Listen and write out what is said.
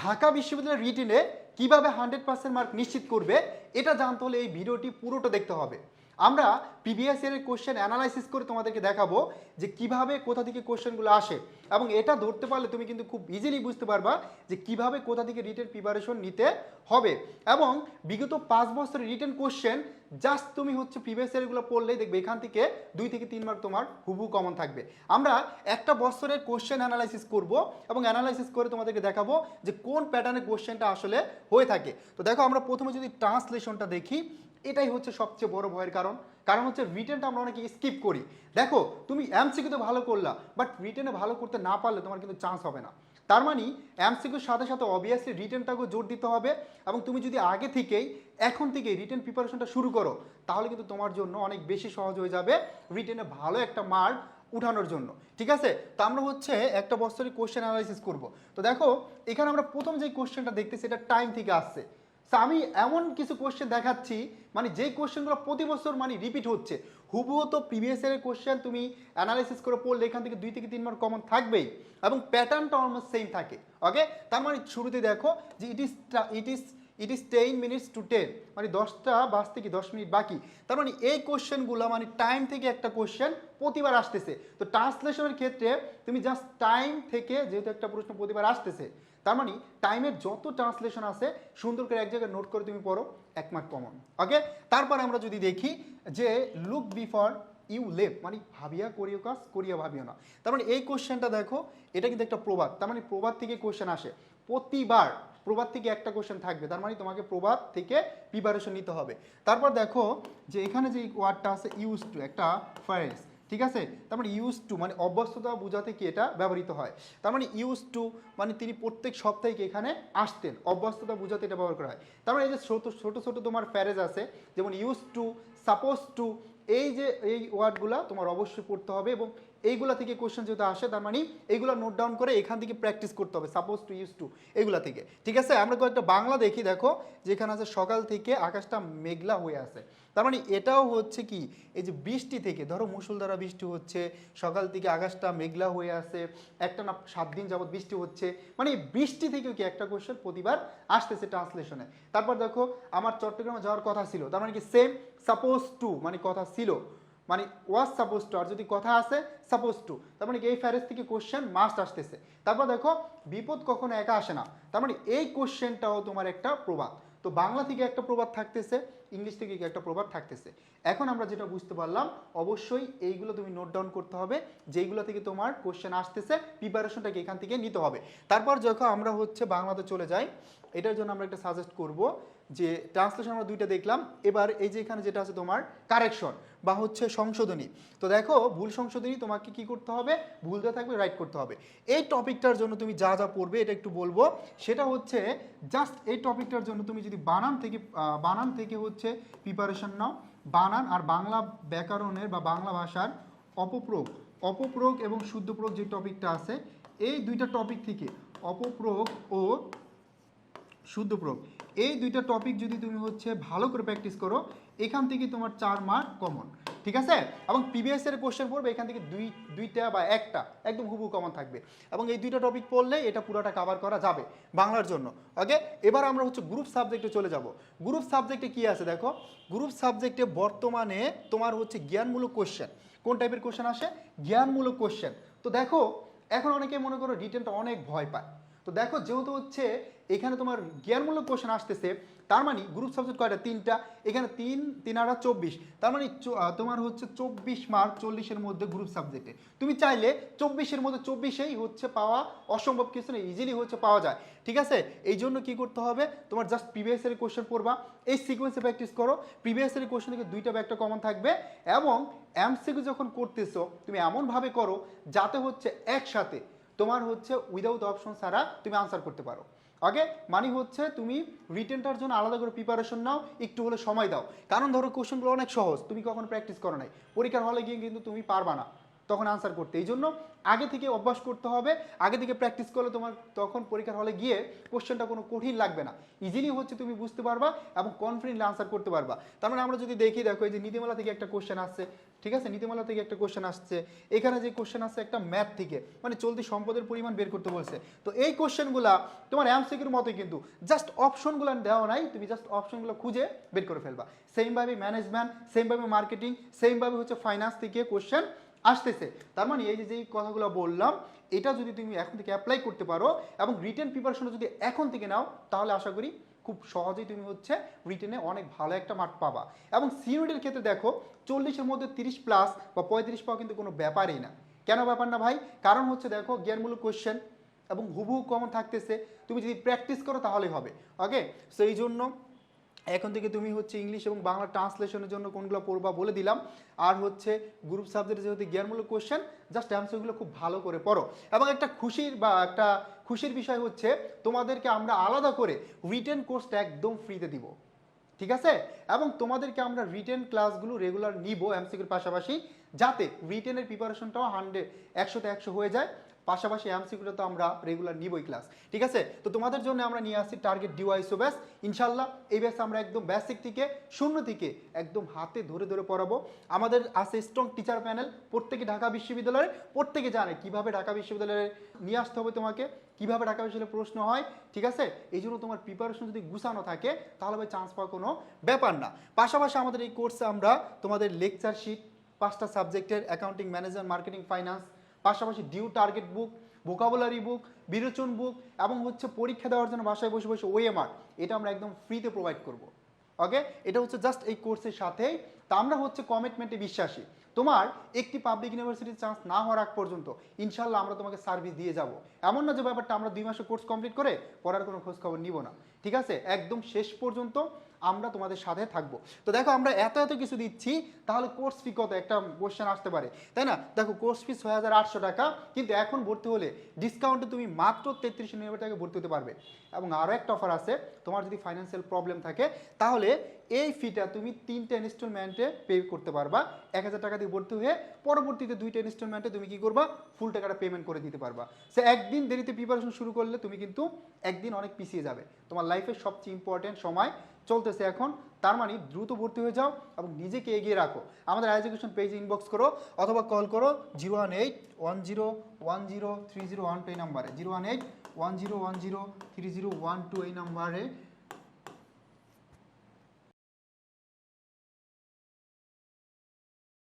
ঢাকা বিশ্ববিদ্যালয়ের রিটিনে কীভাবে hundred percent mark নিশ্চিত করবে, এটা জানতে হলে এই ভিডিওটি পুরোটা দেখতে হবে। আমরা পিবিএস এর কোশ্চেন অ্যানালাইসিস করে তোমাদেরকে দেখাবো যে কীভাবে কোথা থেকে কোশ্চেনগুলো আসে। এবং এটা ধরতে পারলে তুমি কিন্তু খুব ইজিলি বুঝতে পারবা যে কীভাবে কোথা থেকে রিটেন প্রিপারেশন নিতে হবে। এবং বিগত পাঁচ বছরের রিটেন কোশ্চেন জাস্ট তুমি হচ্ছে প্রিভিয়াস ইয়ারগুলো পড়লেই দেখবে এখান থেকে দুই থেকে তিন মার্ক তোমার হুবু কমন থাকবে। আমরা একটা বছরের কোশ্চেন অ্যানালাইসিস করব এবং অ্যানালাইসিস করে তোমাদেরকে দেখাবো যে কোন প্যাটার্নের কোশ্চেনটা আসলে হয়ে থাকে। তো দেখো আমরা প্রথমে যদি ট্রান্সলেশনটা দেখি এটাই হচ্ছে সবচেয়ে বড় ভয়ের কারণ। কারণ হচ্ছে রিটেনটা আমরা অনেকে স্কিপ করি। দেখো, তুমি এমসিকিউতে ভালো করলা বাট রিটেনে ভালো করতে না পারলে তোমার কিন্তু চান্স হবে না। তার মানে এমসিকিউর সাথে সাথে অবভিয়াসলি রিটেনটাকেও জোর দিতে হবে এবং তুমি যদি আগে থেকেই, এখন থেকেই রিটেন প্রিপারেশনটা শুরু করো, তাহলে কিন্তু তোমার জন্য অনেক বেশি সহজ হয়ে যাবে রিটেনে ভালো একটা মার্ক উঠানোর জন্য। ঠিক আছে? তো আমরা হচ্ছে একটা বছরের কোশ্চেন অ্যানালাইসিস করব। তো দেখো, এখানে আমরা প্রথম যে কোশ্চেনটা দেখতেছি, এটা টাইম থেকে আসছে। তো আমি এমন কিছু কোশ্চেন দেখাচ্ছি মানে যে কোশ্চেনগুলো প্রতি বছর মানে রিপিট হচ্ছে। হুবহু তো প্রিভিয়াস ইয়ারের কোশ্চেন তুমি অ্যানালাইসিস করে পড়লে এখান থেকে দুই থেকে তিন মার্ক কমন থাকবেই এবং প্যাটার্নটা অলমোস্ট সেম থাকে ওকে তার মানে শুরুতে দেখো যে it is it is it is ten minutes to ten মানে দশটা বাজতে কি দশ মিনিট বাকি। তার মানে এই কোশ্চেনগুলো মানে টাইম থেকে একটা কোশ্চেন প্রতিবার আসতেছে। তো ট্রান্সলেশনের ক্ষেত্রে তুমি জাস্ট টাইম থেকে যেহেতু একটা প্রশ্ন প্রতিবার আসতেছে, তার মানে টাইমের যত ট্রান্সলেশন আছে, সুন্দর করে এক জায়গায় নোট করে তুমি পড়ো, এক মার্ক কমন ওকে তারপর আমরা যদি দেখি যে লুক বিফর ইউ লেভ মানে ভাবিয়া করিও কাজ, করিয়া ভাবিও না। তার মানে এই কোশ্চেনটা দেখো, এটা কিন্তু একটা প্রবাদ। তার মানে প্রবাদ থেকে কোশ্চেন আসে। প্রতিবার প্রবাদ থেকে একটা কোশ্চেন থাকবে, তার মানে তোমাকে প্রবাদ থেকে প্রিপারেশন নিতে হবে। তারপর দেখো যে এখানে যে ওয়ার্ডটা আছে ইউজ টু একটা ফ্রেজ ঠিক আছে? তার মানে ইউজ টু মানে অভ্যস্ততা বোঝাতে কি এটা ব্যবহৃত হয়? তার মানে ইউজ টু মানে তিনি প্রত্যেক সপ্তাহে এখানে আসতেন অভ্যস্ততা বোঝাতে এটা ব্যবহার করা হয়। তার মানে এই যে ছোট ছোট ছোট তোমার ফ্যারেজ আছে, যেমন ইউজ টু সাপোজ টু এই যে, এই ওয়ার্ডগুলা তোমার অবশ্যই পড়তে হবে এবং এইগুলা থেকে কোশ্চেন যেহেতু আসে, তার মানে এইগুলো নোট ডাউন করে এখান থেকে প্র্যাকটিস করতে হবে সাপোজ টু ইউজ টু এইগুলা থেকে। ঠিক আছে? আমরা কয়েকটা বাংলা দেখি, দেখো, যেখানে আছে সকাল থেকে আকাশটা মেঘলা হয়ে আছে। তার মানে এটাও হচ্ছে কি, এই যে বৃষ্টি থেকে, ধরো মুসুলধারা বৃষ্টি হচ্ছে, সকাল থেকে আকাশটা মেঘলা হয়ে আছে, একটা না সাত দিন যাবৎ বৃষ্টি হচ্ছে মানে বৃষ্টি থেকেও কি একটা কোশ্চেন প্রতিবার আসতেছে ট্রান্সলেশনে তারপর দেখো, আমার চট্টগ্রামে যাওয়ার কথা ছিল, তার মানে কি সেম সাপোজ টু মানে কথা ছিল। মানে ওয়াজ সাপোজ টু আর যদি কথা আছে সাপোজ টু তার মানে এই ফ্যারেজ থেকে কোশ্চেন মাস্ট আসতেছে। তারপর দেখো, বিপদ কখনো একা আসে না। তার মানে এই কোশ্চেনটাও তোমার একটা প্রবাদ। তো বাংলা থেকে একটা প্রবাদ থাকতেছে, ইংলিশ থেকে একটা প্রবাদ থাকতেছে। এখন আমরা যেটা বুঝতে পারলাম, অবশ্যই এইগুলো তুমি নোট ডাউন করতে হবে, যেইগুলো থেকে তোমার কোশ্চেন আসতেছে প্রিপারেশনটাকে এখান থেকে নিতে হবে। তারপর যখন আমরা হচ্ছে বাংলাতে চলে যাই, এটার জন্য আমরা একটা সাজেস্ট করব যে ট্রান্সলেশন আমরা দুইটা দেখলাম, এবার এই যে এখানে যেটা আছে তোমার কারেকশন বা হচ্ছে সংশোধনী। তো দেখো, ভুল সংশোধনী তোমাকে কি করতে হবে? ভুল দেওয়া থাকবে রাইট করতে হবে। এই টপিকটার জন্য তুমি যা যা পড়বে এটা একটু বলব। সেটা হচ্ছে জাস্ট এই টপিকটার জন্য তুমি যদি বানান থেকে বানান থেকে হচ্ছে প্রিপারেশন নাও। বানান আর বাংলা ব্যাকরণের বা বাংলা ভাষার অপপ্রয়োগ অপপ্রয়োগ এবং শুদ্ধ প্রয়োগ যে টপিকটা আছে, এই দুইটা টপিক থেকে অপপ্রয়োগ ও শুদ্ধ প্রয়োগ। এই দুইটা টপিক যদি তুমি হচ্ছে ভালো করে প্র্যাকটিস করো, এখান থেকে তোমার চার মার্ক কমন ঠিক আছে? এবং পিবিএস এর কোশ্চেন পড়বে, এখান থেকে দুই, দুইটা বা একটা একদম হুবু কমন থাকবে। এবং এই দুইটা টপিক পড়লে এটা পুরোটা কভার করা যাবে বাংলার জন্য ওকে এবার আমরা হচ্ছে গ্রুপ সাবজেক্টে চলে যাব। গ্রুপ সাবজেক্টে কি আছে দেখো? গ্রুপ সাবজেক্টে বর্তমানে তোমার হচ্ছে জ্ঞানমূলক কোশ্চেন কোন টাইপের কোশ্চেন আসে? জ্ঞানমূলক কোশ্চেন তো দেখো, এখন অনেকে মনে করো রিটেনটা অনেক ভয় পায়। তো দেখো যেহেতু হচ্ছে এখানে তোমার জ্ঞানমূলক কোশ্চেন আসতেছে, তার মানে গ্রুপ সাবজেক্ট কয়টা? তিনটা। এখানে তিন তিন আড়া চব্বিশ। তার মানে তোমার হচ্ছে চব্বিশ মার্ক চল্লিশের মধ্যে গ্রুপ সাবজেক্টে তুমি চাইলে চব্বিশের মধ্যে চব্বিশেই হচ্ছে পাওয়া অসম্ভব কিছু না ইজিলি হচ্ছে পাওয়া যায়। ঠিক আছে? এই জন্য কী করতে হবে? তোমার জাস্ট প্রিভিয়াস কোশ্চেন পড়বা। এই সিকোয়েন্সে প্র্যাকটিস করো। প্রিভিয়াস এর কোশ্চেন থেকে দুইটা বা একটা কমন থাকবে এবং এমসিকিউ যখন করতেছো, তুমি এমনভাবে করো যাতে হচ্ছে একসাথে তোমার হচ্ছে উইদাউট অপশন ছাড়া তুমি আনসার করতে পারো। ওকে মানে হচ্ছে তুমি রিটেনটার জন্য আলাদা করে প্রিপারেশন নাও, একটু হলে সময় দাও। কারণ ধরো কোশ্চেনগুলো অনেক সহজ, তুমি কখনো প্র্যাকটিস করো নাই। পরীক্ষার হলে গিয়ে কিন্তু তুমি পারবা না। তখন আনসার করতে। এই জন্য আগে থেকে অভ্যাস করতে হবে, আগে থেকে প্র্যাকটিস করলে তোমার তখন পরীক্ষার হলে গিয়ে কোশ্চেনটা কোনো কঠিন লাগবে না। ইজিলি হচ্ছে তুমি বুঝতে পারবা এবং কনফিডেন্টলি আনসার করতে পারবা। তার মানে আমরা যদি দেখি, দেখো এই যে নীতিমালা থেকে একটা কোশ্চেন আসছে, ঠিক আছে? নীতিমালা থেকে একটা কোশ্চেন আসছে। এখানে যে কোশ্চেন আসছে একটা ম্যাথ থেকে মানে চলতি সম্পদের পরিমাণ বের করতে বলছে। তো এই কোশ্চেনগুলা তোমার এমসিকিউর মতোই কিন্তু। জাস্ট অপশনগুলো দেওয়া নাই, তুমি জাস্ট অপশনগুলো খুঁজে বের করে ফেলবা। সেমভাবে ম্যানেজমেন্ট সেমভাবে মার্কেটিং সেমভাবে হচ্ছে ফাইন্যান্স থেকে কোশ্চেন আসতেছে। তার মানে এই যে যেই কথাগুলো বললাম, এটা যদি তুমি এখন থেকে অ্যাপ্লাই করতে পারো এবং রিটেন প্রিপারেশন যদি এখন থেকে নাও, তাহলে আশা করি খুব সহজেই তুমি হচ্ছে রিটেনে অনেক ভালো একটা মার্ক পাবা। এবং সিনিয়রের ক্ষেত্রে দেখো, চল্লিশের মধ্যে তিরিশ প্লাস বা পঁয়ত্রিশ পাওয়া কিন্তু কোনো ব্যাপারই না। কেন ব্যাপার না ভাই? কারণ হচ্ছে দেখো, জ্ঞানমূলক কোশ্চেন এবং হুবহু কমন থাকতেছে। তুমি যদি প্র্যাকটিস করো তাহলেই হবে। ওকে সো এই জন্য এখন থেকে তুমি হচ্ছে ইংলিশ এবং বাংলা ট্রান্সলেশনের জন্য কোনগুলো পড়বা বলে দিলাম। আর হচ্ছে গ্রুপ সাবজেক্টে যেহেতু জ্ঞানমূলক কোশ্চেন জাস্ট অ্যান্সারগুলো খুব ভালো করে পড়ো। এবং একটা খুশির বা একটা খুশির বিষয় হচ্ছে, তোমাদেরকে আমরা আলাদা করে রিটেন কোর্সটা একদম ফ্রিতে দিব। ঠিক আছে? এবং তোমাদেরকে আমরা রিটেন ক্লাসগুলো রেগুলার নিব এমসিকিউর পাশাপাশি, যাতে রিটেনের প্রিপারেশনটাও হান্ড্রেড একশোতে একশো হয়ে যায়। পাশাপাশি এমসিকিউটা তো আমরা রেগুলার নিবই ক্লাস ঠিক আছে? তো তোমাদের জন্য আমরা নিয়ে আসছি টার্গেট ডিওয়াইসো ব্যাস ইনশাল্লাহ এই ব্যাস আমরা একদম বেসিক থেকে, শূন্য থেকে একদম হাতে ধরে ধরে পড়াবো। আমাদের আছে স্ট্রং টিচার প্যানেল প্রত্যেকে ঢাকা বিশ্ববিদ্যালয়ের প্রত্যেকে জানে কীভাবে ঢাকা বিশ্ববিদ্যালয়ে নিয়ে আসতে হবে তোমাকে, কীভাবে ঢাকা বিশ্ববিদ্যালয়ে প্রশ্ন হয়, ঠিক আছে? এই জন্য তোমার প্রিপারেশন যদি গুছানো থাকে, তাহলে ভাই চান্স পাওয়ার কোনো ব্যাপার না। পাশাপাশি আমাদের এই কোর্সে আমরা তোমাদের লেকচার শিট পাঁচটা সাবজেক্টের অ্যাকাউন্টিং ম্যানেজার মার্কেটিং ফাইন্যান্স পাশাপাশি DU target book vocabulary book বিরোচন book এবং হচ্ছে পরীক্ষা দেওয়ার জন্য বাসায় বসে বসে ওএমআর এটা আমরা একদম ফ্রিতে প্রোভাইড করব। ওকে এটা হচ্ছে জাস্ট এই কোর্সের সাথেই। তা আমরা হচ্ছে কমিটমেন্টে বিশ্বাসী। তোমার একটি পাবলিক ইউনিভার্সিটির চান্স না হওয়ার আগ পর্যন্ত ইনশাল্লাহ আমরা তোমাকে সার্ভিস দিয়ে যাব। এমন না যে ব্যাপারটা আমরা দুই মাসে কোর্স কমপ্লিট করে পড়ার কোনো খোঁজ খবর নিব না। ঠিক আছে? একদম শেষ পর্যন্ত আমরা তোমাদের সাথে থাকব। তো দেখো আমরা এত এত কিছু দিচ্ছি, তাহলে কোর্স ফি কত? একটা কোশ্চেন আসতে পারে, তাই না? দেখো কোর্স ফি ছয় হাজার আটশো টাকা, কিন্তু এখন ভর্তি হলে ডিসকাউন্টে তুমি মাত্র তেত্রিশশো নিরানব্বই টাকা ভর্তি হতে পারবে। এবং আরও একটা অফার আছে, তোমার যদি ফাইন্যান্সিয়াল প্রবলেম থাকে, তাহলে এই ফিটা তুমি তিনটে ইনস্টলমেন্টে পে করতে পারবা। এক হাজার টাকা দিয়ে ভর্তি হয়ে পরবর্তীতে দুইটা ইনস্টলমেন্টে তুমি কি করবা? ফুল টাকাটা পেমেন্ট করে দিতে পারবা। সে একদিন দেরিতে প্রিপারেশন শুরু করলে তুমি কিন্তু একদিন অনেক পিছিয়ে যাবে। তোমার লাইফের সবচেয়ে ইম্পর্টেন্ট সময় চলতেছে এখন। তার মানে দ্রুত ভর্তি হয়ে যাও এবং নিজেকে এগিয়ে রাখো। আমাদের এডুকেশন পেজে ইনবক্স করো অথবা কল করো zero one eight one zero one zero three zero one two এই নাম্বারে। Zero one eight one zero one zero three zero one two এই নাম্বারে